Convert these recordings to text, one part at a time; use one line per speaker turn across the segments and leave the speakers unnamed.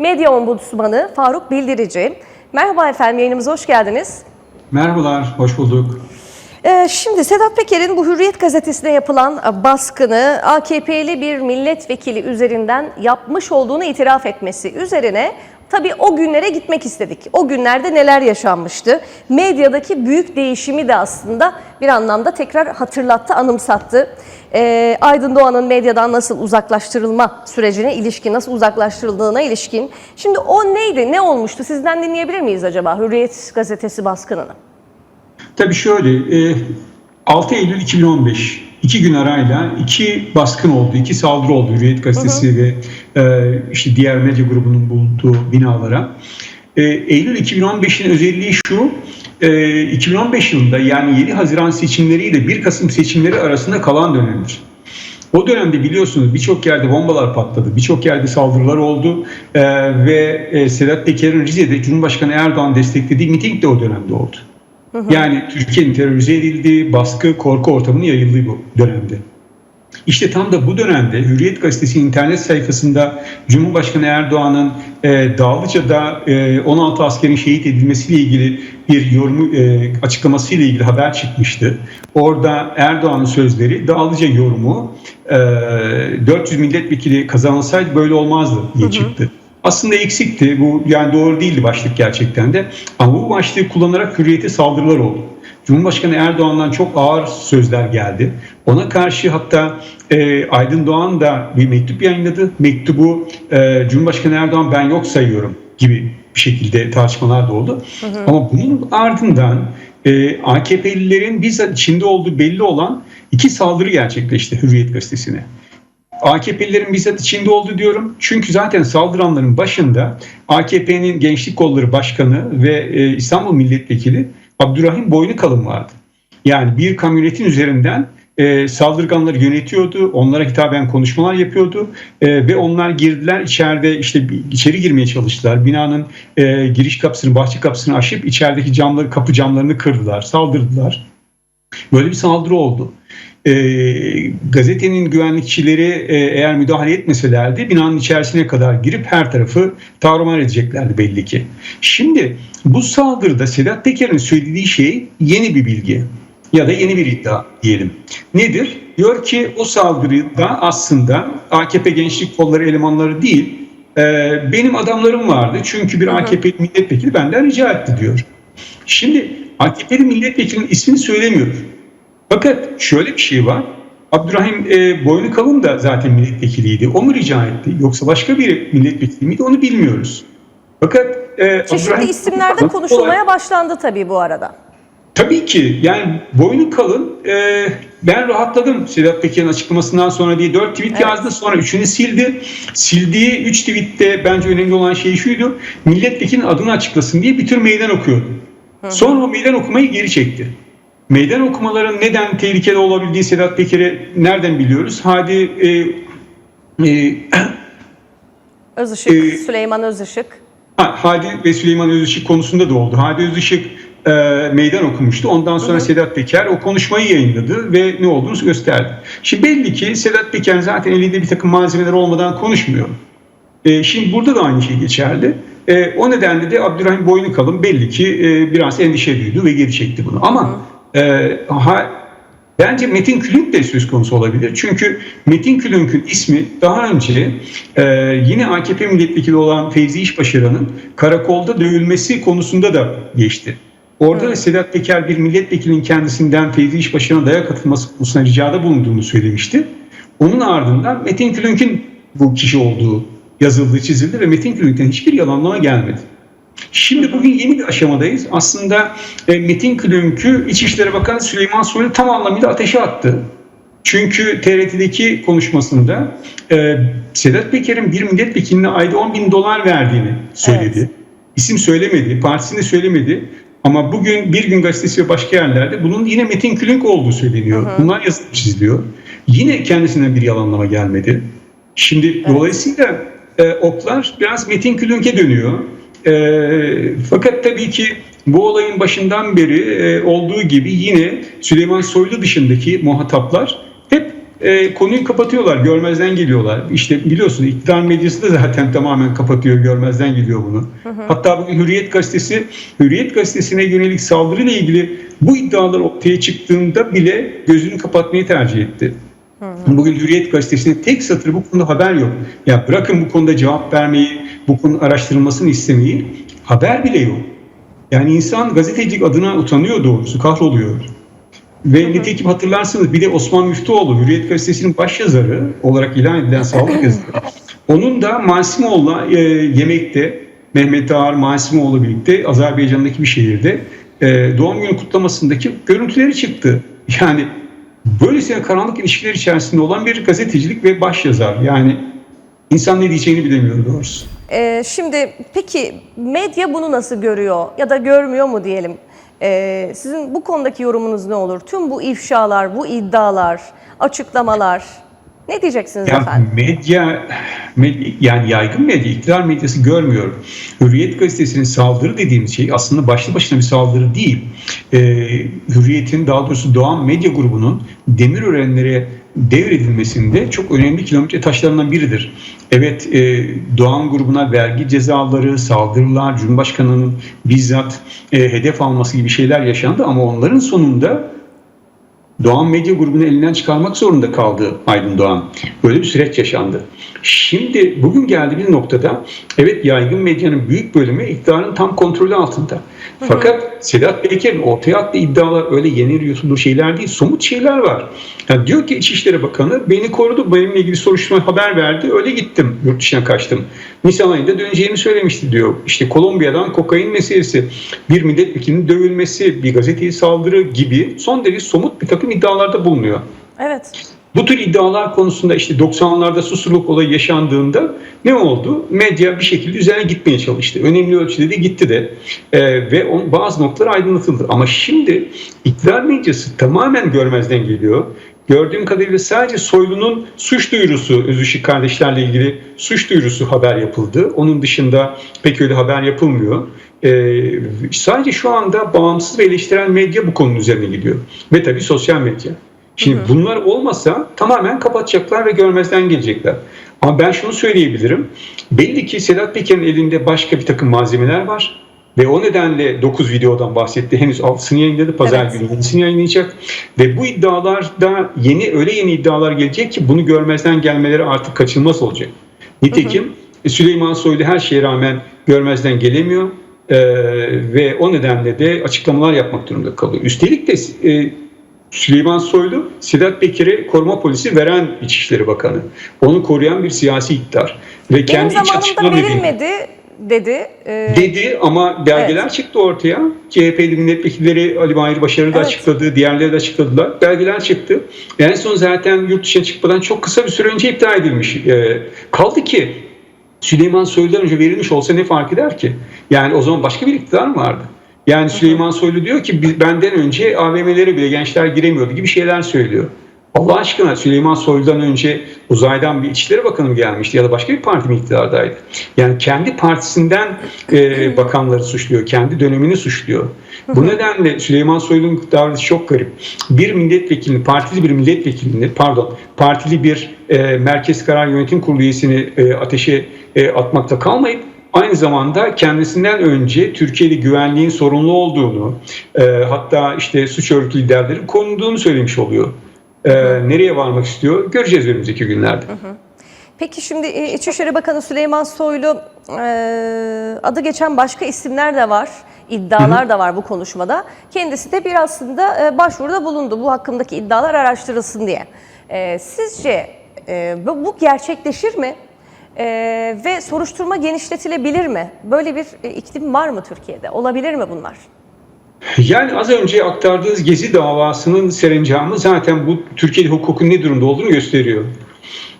Medya Ombudsmanı Faruk Bildirici. Merhaba efendim yayınımıza hoş geldiniz.
Merhabalar, hoş bulduk.
Ee, şimdi Sedat Peker'in bu Hürriyet gazetesine yapılan baskını AKP'li bir milletvekili üzerinden yapmış olduğunu itiraf etmesi üzerine tabii o günlere gitmek istedik. O günlerde neler yaşanmıştı? Medyadaki büyük değişimi de aslında bir anlamda tekrar hatırlattı, anımsattı. Ee, Aydın Doğan'ın medyadan nasıl uzaklaştırılma sürecine ilişkin, nasıl uzaklaştırıldığına ilişkin. Şimdi o neydi, ne olmuştu? Sizden dinleyebilir miyiz acaba Hürriyet gazetesi baskınını?
Tabii şöyle, e, 6 Eylül 2015, iki gün arayla iki baskın oldu, iki saldırı oldu Hürriyet Gazetesi ve e, işte diğer medya grubunun bulunduğu binalara. E, Eylül 2015'in özelliği şu, e, 2015 yılında yani 7 Haziran seçimleriyle 1 Kasım seçimleri arasında kalan dönemdir. O dönemde biliyorsunuz birçok yerde bombalar patladı, birçok yerde saldırılar oldu e, ve e, Sedat Peker'in Rize'de Cumhurbaşkanı Erdoğan desteklediği miting de o dönemde oldu. Yani Türkiye'nin terörize edildiği, baskı, korku ortamının yayıldığı bu dönemde. İşte tam da bu dönemde Hürriyet Gazetesi internet sayfasında Cumhurbaşkanı Erdoğan'ın e, Dağlıca'da e, 16 askerin şehit edilmesiyle ilgili bir yorumu e, açıklamasıyla ilgili haber çıkmıştı. Orada Erdoğan'ın sözleri Dağlıca yorumu e, 400 milletvekili kazanılsaydı böyle olmazdı diye çıktı. Aslında eksikti. Bu yani doğru değildi başlık gerçekten de. Ama bu başlığı kullanarak hürriyete saldırılar oldu. Cumhurbaşkanı Erdoğan'dan çok ağır sözler geldi. Ona karşı hatta e, Aydın Doğan da bir mektup yayınladı. Mektubu e, Cumhurbaşkanı Erdoğan ben yok sayıyorum gibi bir şekilde tartışmalar da oldu. Ama bunun ardından e, AKP'lilerin bizzat içinde olduğu belli olan iki saldırı gerçekleşti Hürriyet Gazetesi'ne. AKP'lilerin bizzat içinde oldu diyorum. Çünkü zaten saldıranların başında AKP'nin Gençlik Kolları Başkanı ve e, İstanbul Milletvekili Abdurrahim Boynukalın vardı. Yani bir kamyonetin üzerinden e, saldırganları yönetiyordu, onlara hitaben konuşmalar yapıyordu e, ve onlar girdiler içeride işte içeri girmeye çalıştılar. Binanın e, giriş kapısını, bahçe kapısını aşıp içerideki camları, kapı camlarını kırdılar, saldırdılar. Böyle bir saldırı oldu. E, gazetenin güvenlikçileri e, eğer müdahale etmeselerdi binanın içerisine kadar girip her tarafı tarumar edeceklerdi belli ki. Şimdi bu saldırıda Sedat Peker'in söylediği şey yeni bir bilgi ya da yeni bir iddia diyelim. Nedir? Diyor ki o saldırıda aslında AKP gençlik kolları elemanları değil e, benim adamlarım vardı. Çünkü bir AKP milletvekili benden rica etti diyor. Şimdi AKP'li milletvekilinin ismini söylemiyor. Fakat şöyle bir şey var. Abdurrahim e, Boynukalın da zaten milletvekiliydi. O mu rica etti? Yoksa başka bir milletvekili miydi? Onu bilmiyoruz. Fakat e,
Çeşitli
Abdurrahim
isimlerde konuşulmaya başlandı tabii bu arada.
Tabii ki yani boynu kalın e, ben rahatladım Sedat Peker'in açıklamasından sonra diye 4 tweet
Evet.
yazdı sonra 3'ünü sildi. Sildiği 3 tweette bence önemli olan şey şuydu milletvekilinin adını açıklasın diye bir tür meydan okuyordu. Sonra o meydan okumayı geri çekti. Meydan okumaların neden tehlikeli olabildiği Sedat Peker'e nereden biliyoruz? Hadi e, e,
Özışık,
Ee,
Süleyman Özışık.
Ha, Hadi ve Süleyman Özışık konusunda da oldu. Hadi Özışık e, meydan okumuştu. Ondan sonra Sedat Peker o konuşmayı yayınladı ve ne olduğunu gösterdi. Şimdi belli ki Sedat Peker zaten elinde bir takım malzemeler olmadan konuşmuyor. E, şimdi burada da aynı şey geçerli. E, o nedenle de Abdurrahim Boynukalın belli ki e, biraz endişe duydu ve geri çekti bunu. Ama e, ha, Bence Metin Külünk de söz konusu olabilir. Çünkü Metin Külünk'ün ismi daha önce e, yine AKP milletvekili olan Feyzi İşbaşıran'ın karakolda dövülmesi konusunda da geçti. Orada da Sedat Peker bir milletvekilinin kendisinden Feyzi İşbaşıran'a dayak atılması konusunda ricada bulunduğunu söylemişti. Onun ardından Metin Külünk'ün bu kişi olduğu yazıldı, çizildi ve Metin Külünk'ten hiçbir yalanlama gelmedi. Şimdi bugün yeni bir aşamadayız. Aslında e, Metin Külünk'ü İçişleri Bakanı Süleyman Soylu tam anlamıyla ateşe attı. Çünkü TRT'deki konuşmasında e, Sedat Peker'in bir milletvekiline ayda 10 bin dolar verdiğini söyledi.
Evet.
İsim söylemedi, partisini söylemedi. Ama bugün Bir Gün Gazetesi ve başka yerlerde bunun yine Metin Külünk olduğu söyleniyor. Bunlar yazılıp çiziliyor. Yine kendisinden bir yalanlama gelmedi. Şimdi dolayısıyla e, oklar biraz Metin Külünk'e dönüyor. E, fakat tabii ki bu olayın başından beri e, olduğu gibi yine Süleyman Soylu dışındaki muhataplar hep e, konuyu kapatıyorlar, görmezden geliyorlar. İşte biliyorsun iktidar medyası da zaten tamamen kapatıyor, görmezden geliyor bunu. Hatta bugün Hürriyet Gazetesi, Hürriyet Gazetesi'ne yönelik saldırıyla ilgili bu iddialar ortaya çıktığında bile gözünü kapatmayı tercih etti. Bugün Hürriyet Gazetesi'nin tek satırı bu konuda haber yok. Ya bırakın bu konuda cevap vermeyi, bu konunun araştırılmasını istemeyi, haber bile yok. Yani insan gazetecilik adına utanıyor doğrusu, kahroluyor. Ve nitekim hatırlarsınız bir de Osman Müftüoğlu, Hürriyet Gazetesi'nin başyazarı olarak ilan edilen sağlık yazarı. Onun da Masimoğlu'la e, yemekte, Mehmet Ağar Masimoğlu birlikte Azerbaycan'daki bir şehirde e, doğum günü kutlamasındaki görüntüleri çıktı. Yani böylesine karanlık ilişkiler içerisinde olan bir gazetecilik ve başyazar. Yani insan ne diyeceğini bilemiyor doğrusu.
Ee, şimdi peki medya bunu nasıl görüyor ya da görmüyor mu diyelim? Ee, sizin bu konudaki yorumunuz ne olur? Tüm bu ifşalar, bu iddialar, açıklamalar ne diyeceksiniz
Ya
efendim?
medya, med- yani yaygın medya, iktidar medyası görmüyor. Hürriyet gazetesinin saldırı dediğimiz şey aslında başlı başına bir saldırı değil. Ee, Hürriyet'in daha doğrusu Doğan Medya Grubu'nun Demirörenlere devredilmesinde çok önemli kilometre taşlarından biridir. Evet e, Doğan grubuna vergi cezaları, saldırılar, Cumhurbaşkanı'nın bizzat e, hedef alması gibi şeyler yaşandı ama onların sonunda Doğan Medya grubunu elinden çıkarmak zorunda kaldı Aydın Doğan. Böyle bir süreç yaşandı. Şimdi bugün geldiğimiz noktada evet yaygın medyanın büyük bölümü iktidarın tam kontrolü altında. Fakat Sedat Peker'in ortaya attığı iddialar öyle yeni yutulur şeyler değil, somut şeyler var. Yani diyor ki İçişleri Bakanı beni korudu, benimle ilgili soruşturma haber verdi, öyle gittim, yurt dışına kaçtım. Nisan ayında döneceğimi söylemişti diyor. İşte Kolombiya'dan kokain meselesi, bir milletvekilinin dövülmesi, bir gazeteye saldırı gibi son derece somut bir takım iddialarda bulunuyor.
Evet.
Bu tür iddialar konusunda işte 90'larda susurluk olayı yaşandığında ne oldu? Medya bir şekilde üzerine gitmeye çalıştı. Önemli ölçüde de gitti de Ee, ve on, bazı noktalar aydınlatıldı. Ama şimdi iktidar medyası tamamen görmezden geliyor. Gördüğüm kadarıyla sadece Soylu'nun suç duyurusu, Özışık kardeşlerle ilgili suç duyurusu haber yapıldı. Onun dışında pek öyle haber yapılmıyor. Ee, sadece şu anda bağımsız ve eleştirel medya bu konunun üzerine gidiyor. Ve tabii sosyal medya. Şimdi bunlar olmasa tamamen kapatacaklar ve görmezden gelecekler. Ama ben şunu söyleyebilirim. Belli ki Sedat Peker'in elinde başka bir takım malzemeler var. Ve o nedenle 9 videodan bahsetti. Henüz 6'sını yayınladı. Pazar
Evet.
günü yenisini yayınlayacak. Ve bu iddialarda yeni öyle yeni iddialar gelecek ki bunu görmezden gelmeleri artık kaçınılmaz olacak. Nitekim Süleyman Soylu her şeye rağmen görmezden gelemiyor. Ee, ve o nedenle de açıklamalar yapmak durumunda kalıyor. Üstelik de e, Süleyman Soylu, Sedat Peker'e koruma polisi veren İçişleri Bakanı. Onu koruyan bir siyasi iktidar. Ve
Benim
kendi iç dediği-
verilmedi dedi. Ee,
dedi ama belgeler çıktı ortaya. CHP'li milletvekilleri Ali Mahir Başarı da
Evet.
açıkladı, diğerleri de açıkladılar. Belgeler çıktı. En son zaten yurt dışına çıkmadan çok kısa bir süre önce iptal edilmiş. Ee, kaldı ki Süleyman Soylu'dan önce verilmiş olsa ne fark eder ki? Yani o zaman başka bir iktidar mı vardı? Yani Süleyman Soylu diyor ki "Biz- benden önce AVM'lere bile gençler giremiyordu gibi şeyler söylüyor. Allah aşkına Süleyman Soylu'dan önce uzaydan bir İçişleri Bakanı gelmişti ya da başka bir parti mi iktidardaydı? Yani kendi partisinden e, bakanları suçluyor, kendi dönemini suçluyor. Bu nedenle Süleyman Soylu'nun davranışı çok garip. Bir milletvekilini, partili bir milletvekilini, pardon, partili bir e, Merkez Karar Yönetim Kurulu üyesini e, ateşe e, atmakta kalmayıp aynı zamanda kendisinden önce Türkiye'de güvenliğin sorunlu olduğunu, e, hatta işte suç örgütü liderlerin konulduğunu söylemiş oluyor. E, nereye varmak istiyor? Göreceğiz önümüzdeki günlerde.
Peki şimdi e, İçişleri Bakanı Süleyman Soylu e, adı geçen başka isimler de var. iddialar da var bu konuşmada. Kendisi de bir aslında e, başvuruda bulundu. Bu hakkındaki iddialar araştırılsın diye. E, sizce e, bu bu gerçekleşir mi? E, ve soruşturma genişletilebilir mi? Böyle bir iklim var mı Türkiye'de? Olabilir mi bunlar?
Yani az önce aktardığınız Gezi davasının serencamı zaten bu Türkiye'de hukukun ne durumda olduğunu gösteriyor.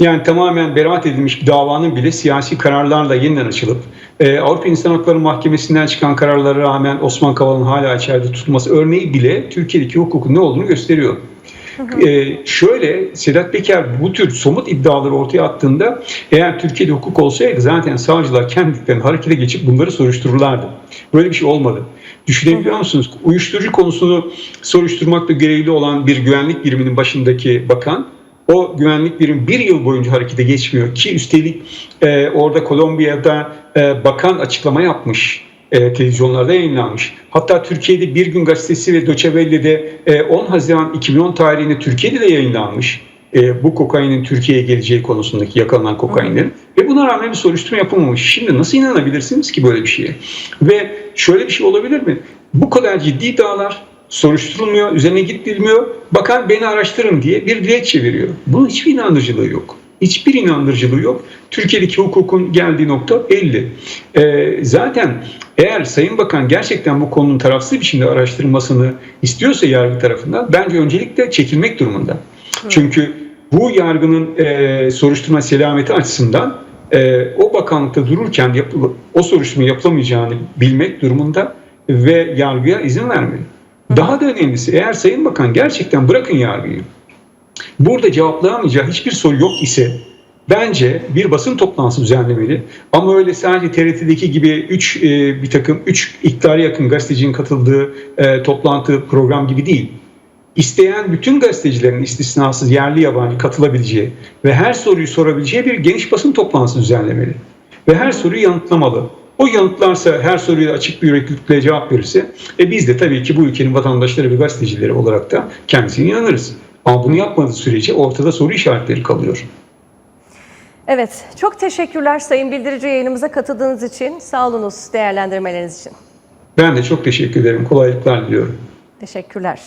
Yani tamamen beraat edilmiş bir davanın bile siyasi kararlarla yeniden açılıp e, Avrupa İnsan Hakları Mahkemesi'nden çıkan kararlara rağmen Osman Kavala'nın hala içeride tutulması örneği bile Türkiye'deki hukukun ne olduğunu gösteriyor. Ee, şöyle Sedat Peker bu tür somut iddiaları ortaya attığında eğer Türkiye'de hukuk olsaydı zaten savcılar kendilerini harekete geçip bunları soruştururlardı. Böyle bir şey olmadı. Düşünebiliyor musunuz? Uyuşturucu konusunu soruşturmakla görevli olan bir güvenlik biriminin başındaki bakan o güvenlik birimi bir yıl boyunca harekete geçmiyor ki üstelik e, orada Kolombiya'da e, bakan açıklama yapmış. E, televizyonlarda yayınlanmış. Hatta Türkiye'de Bir Gün Gazetesi ve Deutsche Welle'de e, 10 Haziran 2010 tarihinde Türkiye'de de yayınlanmış. E, bu kokainin Türkiye'ye geleceği konusundaki yakalanan kokainlerin. Ve buna rağmen bir soruşturma yapılmamış. Şimdi nasıl inanabilirsiniz ki böyle bir şeye? Ve şöyle bir şey olabilir mi? Bu kadar ciddi iddialar soruşturulmuyor, üzerine gidilmiyor. Bakan beni araştırın diye bir dilekçe veriyor. Bunun hiçbir inandırıcılığı yok. Hiçbir inandırıcılığı yok. Türkiye'deki hukukun geldiği nokta belli. Ee, zaten eğer Sayın Bakan gerçekten bu konunun tarafsız biçimde araştırılmasını istiyorsa yargı tarafından bence öncelikle çekilmek durumunda. Çünkü bu yargının e, soruşturma selameti açısından e, o bakanlıkta dururken yapıl- o soruşturma yapılamayacağını bilmek durumunda ve yargıya izin vermeli. Daha da önemlisi eğer Sayın Bakan gerçekten bırakın yargıyı burada cevaplayamayacağı hiçbir soru yok ise bence bir basın toplantısı düzenlemeli. Ama öyle sadece TRT'deki gibi 3 bir takım 3 iktidara yakın gazetecinin katıldığı e, toplantı program gibi değil. İsteyen bütün gazetecilerin istisnasız yerli yabancı katılabileceği ve her soruyu sorabileceği bir geniş basın toplantısı düzenlemeli. Ve her soruyu yanıtlamalı. O yanıtlarsa her soruya açık bir yüreklilikle cevap verirse e biz de tabii ki bu ülkenin vatandaşları ve gazetecileri olarak da kendisine inanırız. Ama bunu yapmadığı sürece ortada soru işaretleri kalıyor.
Evet, çok teşekkürler Sayın Bildirici yayınımıza katıldığınız için. Sağ olunuz değerlendirmeleriniz için.
Ben de çok teşekkür ederim. Kolaylıklar diliyorum.
Teşekkürler.